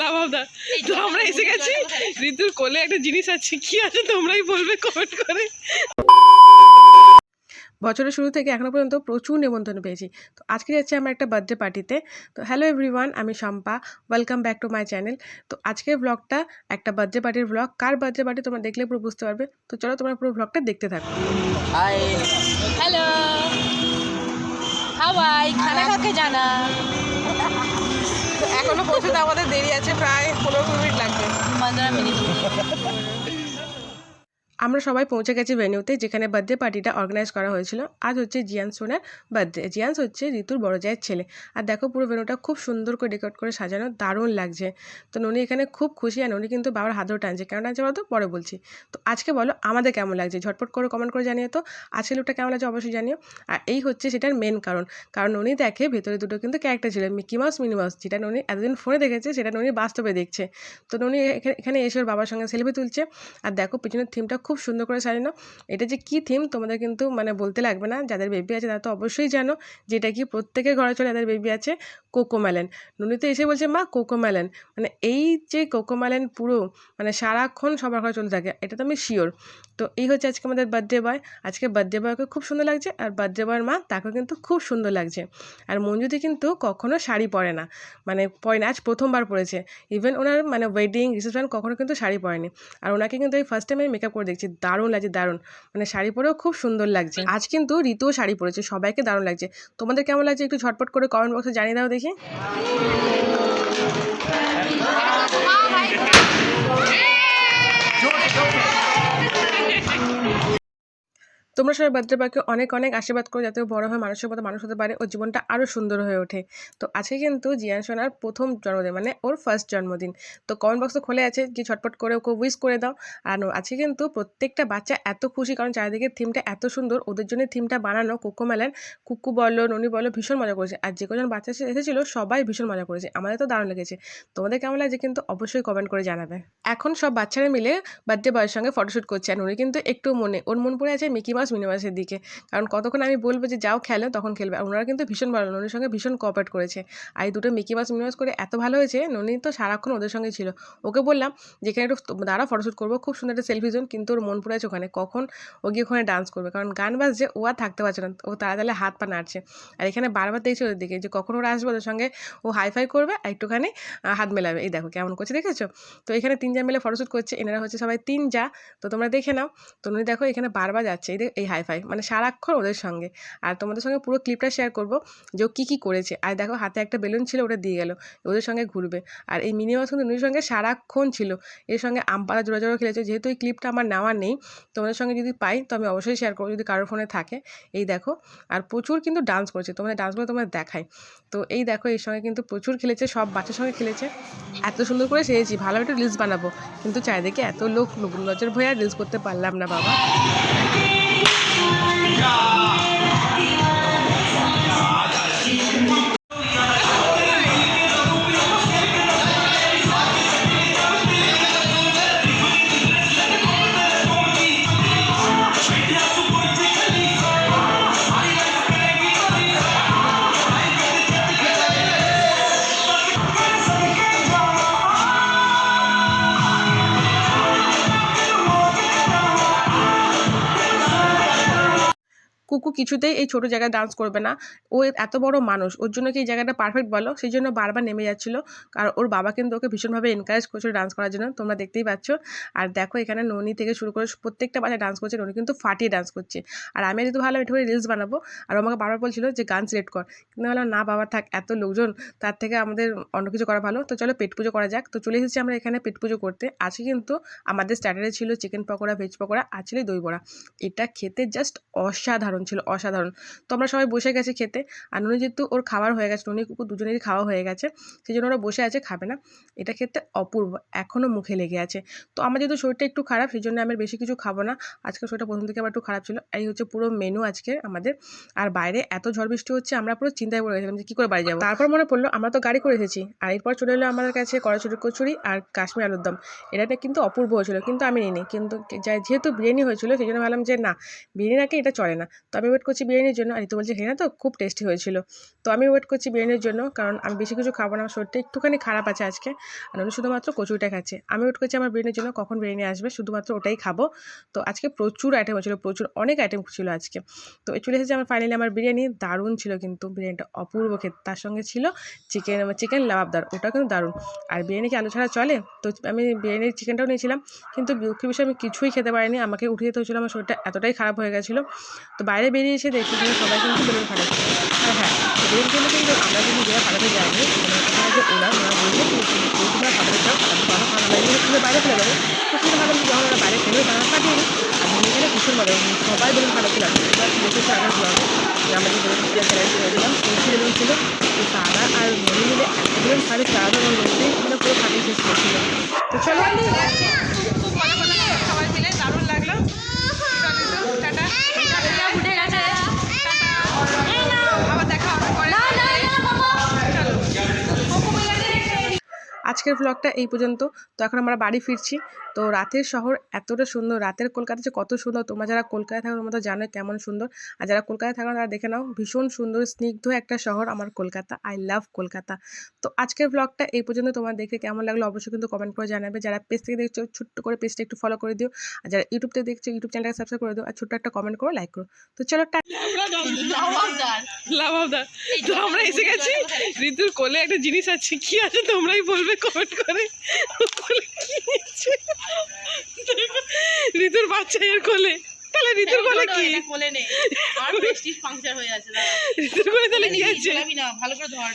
লাভাবদার তো আমরা এসে গেছি। ঋতুর কোলে একটা জিনিস আছে। কি আছে তোমরাই বলবে কমেন্ট করে। বছরের শুরু থেকে এখনও পর্যন্ত প্রচুর নিমন্ত্রণ পেয়েছি। তো আজকে যাচ্ছে আমার একটা বার্থডে পার্টিতে তো হ্যালো এভরিওয়ান আমি Shampa. Welcome back to my channel তো আজকের ব্লগটা একটা বার্থডে পার্টির ব্লগ কার বার্থডে পার্টি তোমরা দেখলে পুরো বুঝতে পারবে। তো চলো তোমরা পুরো ব্লগটা দেখতে থাকো। হ্যালো হাওয়াই খানা কাকে জানা? এখনও পৌঁছতে আমাদের দেরি আছে প্রায় পনেরো মিনিট লাগবে। মিনিট। আমরা সবাই পৌঁছে গেছি ভেন্যুতে, যেখানে বার্থডে পার্টিটা অর্গানাইজ করা হয়েছিল। আজ হচ্ছে জিয়ান সোনার বার্থডে জিয়ান্স হচ্ছে ঋতুর বড় জায়ের ছেলে। আর দেখো পুরো ভেন্যুটা খুব সুন্দর করে ডেকোরেট করে সাজানো, দারুণ লাগছে। তো ননি এখানে খুব খুশি আর ননি কিন্তু বাবার হাতও টানছে। কেন টানছে বলো তো পরে বলছি। তো আজকে বলো, আমাদের কেমন লাগছে? ঝটপট করে কমেন্ট করে জানিও তো। আজকে লুকটা কেমন লাগছে অবশ্যই জানিও। আর এই হচ্ছে সেটার মেন কারণ। কারণ ননি দেখে ভেতরে দুটো কিন্তু ক্যারেক্টার ছিল মিকি মাউস মিনি মাউস যেটা ননি এতদিন ফোনে দেখেছে, সেটা ননি বাস্তবে দেখছে। তো ননি এখানে- এখানে এসে ওর বাবার সঙ্গে সেলফি তুলছে। আর দেখো পিছনের থিমটা খুব সুন্দর করে সাজানো। এটা যে কী থিম তোমাদের কিন্তু মানে বলতে লাগবে না। যাদের বেবি আছে তারা তো অবশ্যই জানো যে এটা কি প্রত্যেকের ঘরে চলে যাদের বেবি আছে কোকোম্যালেন নুনি তো এসে বলছে, মা কোকোম্যালেন মানে এই যে কোকোম্যালেন পুরো মানে সারাক্ষণ সবার ঘরে চলতে থাকে, এটা তো আমি শিওর তো এই হচ্ছে আজকে আমাদের বার্থডে বয় আজকে বার্থডে বয়কে খুব সুন্দর লাগছে আর বার্থডে বয়ের মা তাকেও কিন্তু খুব সুন্দর লাগছে। আর মঞ্জুতি কিন্তু কখনো শাড়ি পরে না। মানে পরে না, আজ প্রথমবার পরেছে। ইভেন ওনার মানে ওয়েডিং রিসেপশন কখনো কিন্তু শাড়ি পরেনি। আর ওনাকে কিন্তু এই ফার্স্ট টাইম আমি মেকআপ করে দেখছি। দারুণ লাগছে দারুণ। মানে শাড়ি পরেও খুব সুন্দর লাগছে। আজ কিন্তু ঋতুও শাড়ি পরেছে সবাইকে দারুণ লাগছে। তোমাদের কেমন লাগছে একটু ঝটপট করে কমেন্ট বক্সে জানিয়ে দাও দেখি। তোমরা সবাই বার্থডে পাকে অনেক অনেক আশীর্বাদ করো যাতে বড় হয় মানুষের মতো মানুষ হতে পারে ওর জীবনটা আরও সুন্দর হয়ে ওঠে। তো আজকে কিন্তু জিয়ান সোনার প্রথম জন্মদিন মানে ওর ফার্স্ট জন্মদিন। তো কমেন্ট বক্স তো খোলে আছে যে ছটপট করে ওকে উইশ করে দাও। আর আজকে কিন্তু প্রত্যেকটা বাচ্চা এত খুশি কারণ চারিদিকে থিমটা এত সুন্দর, ওদের জন্য থিমটা বানানো কুকু মেলান, কুকু বলো, ননি বলো, ভীষণ মজা করেছে। আর যে কজন বাচ্চা এসে- এসেছিল সবাই ভীষণ মজা করেছে। আমাদের তো দারুণ লেগেছে। তোমাদের কেমন লাগছে কিন্তু অবশ্যই কমেন্ট করে জানাবে। এখন সব বাচ্চারা মিলে বার্থডে বয়ের সঙ্গে ফটোশ্যুট করছে। আর উনি কিন্তু একটু মনে ওর মন পড়ে আছে মিকি মাউস মিনি মাউসের দিকে। কারণ কতক্ষণ আমি বলব যে, যাও খেলো, তখন খেলবে। আর ওনারা কিন্তু ভীষণ ভালো, ননির সঙ্গে ভীষণ কোঅপারেট করেছে। আর এই দুটো মিকি মাউস মিনি মাউস করে এত ভালো হয়েছে, ননি তো সারাক্ষণ ওদের সঙ্গে ছিল। ওকে বললাম, যেখানে একটু দাঁড়া ফটোশ্যুট করব, খুব সুন্দর একটা সেলফি জোন কিন্তু ওর মন পড়ে আছে ওখানে। কখন ও গিয়ে ওখানে ডান্স করবে? কারণ গান বাজছে, ও আর থাকতে পারছে না, ও তাড়াতাড়ি হাত পা নাড়ছে। আর এখানে বারবার দেখছে ওদের দিকে, যে কখন ওরা আসবে ওদের সঙ্গে, ও হাইফাই করবে আর একটুখানি হাত মেলাবে। এই দেখো কেমন করছে, দেখেছ? তো এখানে তিন যা মিলে ফটোশ্যুট করছে, এনারা হচ্ছে সবাই তিন যা তো তোমরা দেখে নাও। তো উনি দেখো এখানে বারবার যাচ্ছে। এই এই হাইফাই মানে সারাক্ষণ ওদের সঙ্গে। আর তোমাদের সঙ্গে পুরো ক্লিপটা শেয়ার করব, যে ও কী কী করেছে। আর দেখো, হাতে একটা বেলুন ছিল, ওটা দিয়ে গেল। ওদের সঙ্গে ঘুরবে। আর এই মিনি মাউস কিন্তু সঙ্গে সারাক্ষণ ছিল। এর সঙ্গে আম পাতা জোড়া জোড়া খেলেছে। যেহেতু এই ক্লিপটা আমার নেওয়া নেই, তোমাদের সঙ্গে যদি পাই, তো আমি অবশ্যই শেয়ার করব। যদি কারোর ফোনে থাকে। এই দেখো, আর প্রচুর কিন্তু ডান্স করেছে। তোমাদের ডান্সগুলো তোমাদের দেখাই। তো এই দেখো, এর সঙ্গে কিন্তু প্রচুর খেলেছে, সব বাচ্চার সঙ্গে খেলেছে। এত সুন্দর করে সেরেছি ভালো একটা রিলস বানাবো। কিন্তু চারিদিকে এত লোক নজর ভয়ে আর রিলস করতে পারলাম না, বাবা। 呀。কুকু কিছুতেই এই ছোটো জায়গায় ডান্স করবে না। ও এত বড় মানুষ, ওর জন্য কি এই জায়গাটা পারফেক্ট বলো? সেই জন্য বারবার নেমে যাচ্ছিল। আর ওর বাবা কিন্তু ওকে ভীষণভাবে এনকারেজ করছিল ডান্স করার জন্য, তোমরা দেখতেই পাচ্ছ। আর দেখো এখানে ননি থেকে শুরু করে প্রত্যেকটা বাচ্চা ডান্স করছে, ননি কিন্তু ফাটিয়ে ডান্স করছে। আর আমি যেহেতু ভালো একটু রিলস বানাবো, আর আমাকে বারবার বলছিল যে, গান সিলেক্ট কর। কিন্তু ভাবলাম না বাবা, থাক, এত লোকজন, তার থেকে আমাদের অন্য কিছু করা ভালো। তো চলো পেট পুজো করা যাক। তো চলে এসেছি আমরা এখানে পেট পুজো করতে। আজকে কিন্তু আমাদের স্টার্টারে ছিল চিকেন পকোড়া ভেজ পকোড়া, আর ছিল দই বড়া। এটা খেতে জাস্ট অসাধারণ ছিল। অসাধারণ। তো আমরা সবাই বসে গেছি খেতে। আর নুনি যেহেতু ওর খাবার হয়ে গেছে নুনি কুকুর দুজনেরই খাওয়া হয়ে গেছে সেই জন্য ওরা বসে আছে, খাবে না। এটা খেতে অপূর্ব এখনও মুখে লেগে আছে। তো আমার যেহেতু শরীরটা একটু খারাপ সেই জন্য আমি বেশি কিছু খাব না। আজকে শরীরটা প্রথম থেকে আমার একটু খারাপ ছিল। এই হচ্ছে পুরো মেনু আজকে আমাদের। আর বাইরে এত ঝড় বৃষ্টি হচ্ছে, আমরা পুরো চিন্তায় পড়ে গেছিলাম যে কী করে বাড়ি যাব। তারপর মনে পড়ল, আমরা তো গাড়ি করে এসেছি। আর এরপর চলে এলো আমাদের কাছে কড়াচুরি কচুরি আর কাশ্মীর আলুর দম। এটা কিন্তু অপূর্ব হয়েছিল, কিন্তু আমি নিইনি। কিন্তু যেহেতু বিরিয়ানি হয়েছিল সেই জন্য ভাবলাম যে না, বিরিয়ানি নাকি এটা চলে না। তো আমি ওয়েট করছি বিরিয়ানির জন্য। আর ঋতু বলছে হ্যাঁ তো, খুব টেস্টি হয়েছিল। তো আমি ওয়েট করছি বিরিয়ানির জন্য, কারণ আমি বেশি কিছু খাব না, আমার শরীরটা একটুখানি খারাপ আছে আজকে। আর আমি শুধুমাত্র কচুরিটা খাচ্ছি। আমি ওয়েট করছি আমার বিরিয়ানির জন্য, কখন বিরিয়ানি আসবে, শুধুমাত্র ওটাই খাব। তো আজকে প্রচুর আইটেম হয়েছিল প্রচুর, অনেক আইটেম ছিল আজকে। তো চলে এসেছে আমার ফাইনালি আমার বিরিয়ানি, দারুণ ছিল কিন্তু, বিরিয়ানিটা অপূর্ব খেতে। তার সঙ্গে ছিল চিকেন চিকেন লাবাবদার ওটা কিন্তু দারুণ। আর বিরিয়ানি কি আলু ছাড়া চলে? তো আমি বিরিয়ানির চিকেনটাও নিয়েছিলাম, কিন্তু দুঃখের বিষয়ে আমি কিছুই খেতে পারিনি। আমাকে উঠে যেতে হয়েছিল, আমার শরীরটা এতটাই খারাপ হয়ে গেছিল। তো বাইরে বেরিয়ে এসে দেখি কিন্তু সবাই কিন্তু বেলুন ফাটাচ্ছে। আর হ্যাঁ বেলুন কিন্তু কিন্তু আমরা কিন্তু যারা ফাটাতে যাইনি। মানে যে ওরা ওরা বলছে যে তোমরা ফাটাতে চাও কারণ আমরা এগুলো খুলে বাইরে ফেলে দেবো। তো কিন্তু ভাবলাম যে যখন ওরা বাইরে ফেলবে তারা ফাটিয়ে দিই আর মনে গেলে ভীষণ মজা হলো। সবাই বেলুন ফাটাতে লাগল এবার দেখেছে আগের ব্লগে। যে আমরা যে বেলুন ফুটিয়ে চ্যালেঞ্জ করেছিলাম পৌঁছে বেলুন ছিল। তো তারা আর মনে মিলে এত বেলুন ফাটে তারা তো আমার মধ্যেই মানে পুরো ফাটিয়ে শেষ করছিল। তো চলো। আজকের ব্লগটা এই পর্যন্ত। তো এখন আমরা বাড়ি ফিরছি। তো রাতের শহর এতটা সুন্দর রাতের কলকাতা যে কত সুন্দর তোমরা যারা কলকাতায় থাকো তোমরা তো জানো কেমন সুন্দর। আর যারা কলকাতায় থাকো তারা দেখে নাও ভীষণ সুন্দর স্নিগ্ধ একটা শহর আমার কলকাতা। I love Kolkata. তো আজকের ব্লগটা এই পর্যন্ত তোমার দেখে কেমন লাগল অবশ্যই কিন্তু কমেন্ট করে জানাবে। যারা পেজ থেকে দেখছ ছোট্ট করে পেজটা একটু ফলো করে দিও। আর যারা ইউটিউব থেকে দেখছ ইউটিউব চ্যানেলটাকে সাবস্ক্রাইব করে দিও। আর ছোট্ট একটা কমেন্ট করো লাইক করো। তো চলো তো আমরা এসে গেছি। ঋতুর কোলে একটা জিনিস আছে। কি আছে তোমরাই বলবে কমেন্ট করে কোলে কি আছে? দেখো, ঋতুর বাচ্চা এর কোলে তাহলে ঋতুর কোলে কি কোলে নেই আর প্রেস্টিজ পাংচার হয়ে আছে তাহলে কি আছে। চালাবি না ভালো করে ধর